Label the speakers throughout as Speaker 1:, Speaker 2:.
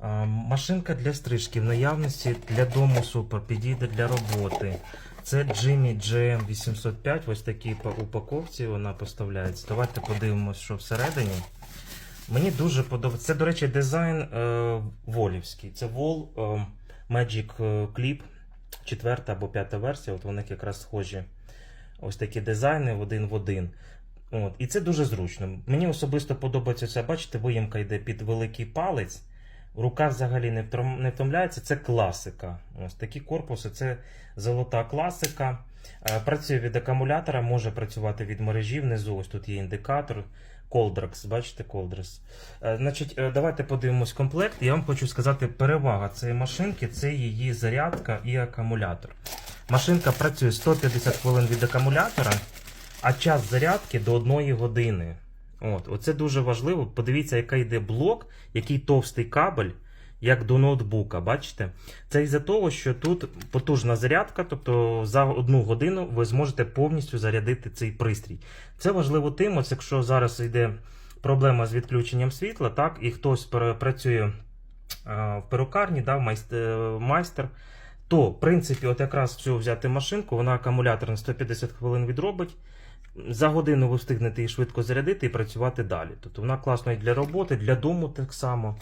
Speaker 1: Машинка для стрижки в наявності для дому супер, підійде для роботи. Це Jimmy GM 805, ось такій по упаковці вона поставляється. Давайте подивимось, що всередині. Мені дуже подобається. Це, до речі, дизайн е, волівський. Це Вол е, Magic Clip, четверта або п'ята версія. От вони якраз схожі. Ось такі дизайни один в один. От. І це дуже зручно. Мені особисто подобається це. Бачите, виїмка йде під великий палець. Рука взагалі не, не втомляється. Це класика. Ось такі корпуси, це золота класика. Е, Працює від акумулятора, може працювати від мережі. Внизу ось тут є індикатор. Coldrax, бачите. Е, Значить, е, давайте подивимось комплект. Я вам хочу сказати, перевага цієї машинки це її зарядка і акумулятор. Машинка працює 150 хвилин від акумулятора, а час зарядки до 1 години. От, оце дуже важливо. Подивіться, який йде блок, який товстий кабель, як до ноутбука. Бачите? Це із-за того, що тут потужна зарядка, тобто за одну годину ви зможете повністю зарядити цей пристрій. Це важливо тим, ось якщо зараз йде проблема з відключенням світла, так, і хтось працює е, в перукарні, да, е, майстер. То, в принципі, от якраз цю взяти машинку, вона акумулятор на 150 хвилин відробить. За годину ви встигнете її швидко зарядити і працювати далі. Тобто вона класна і для роботи, для дому так само.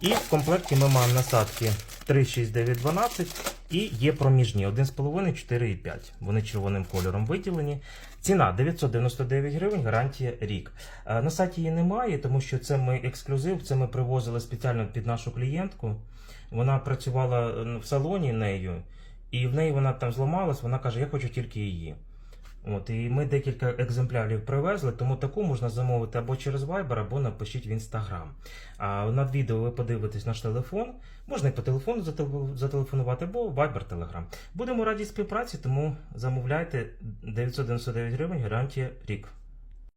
Speaker 1: І в комплекті ми маємо насадки 3, 6, 9, 12 і є проміжні 1,5, 4 і 5. Вони червоним кольором виділені. Ціна 999 гривень, гарантія рік. Е, На сайті її немає, тому що це ми ексклюзив, це ми привозили спеціально під нашу клієнтку. Вона працювала в салоні нею, і в неї вона там зламалась, вона каже, я хочу тільки її. От, і ми декілька екземплярів привезли, тому таку можна замовити або через Viber, або напишіть в Instagram. А над відео ви подивитесь наш телефон. Можна і по телефону зателефонувати, або Viber Telegram. Будемо раді співпраці, тому замовляйте 999 гривень, гарантія рік.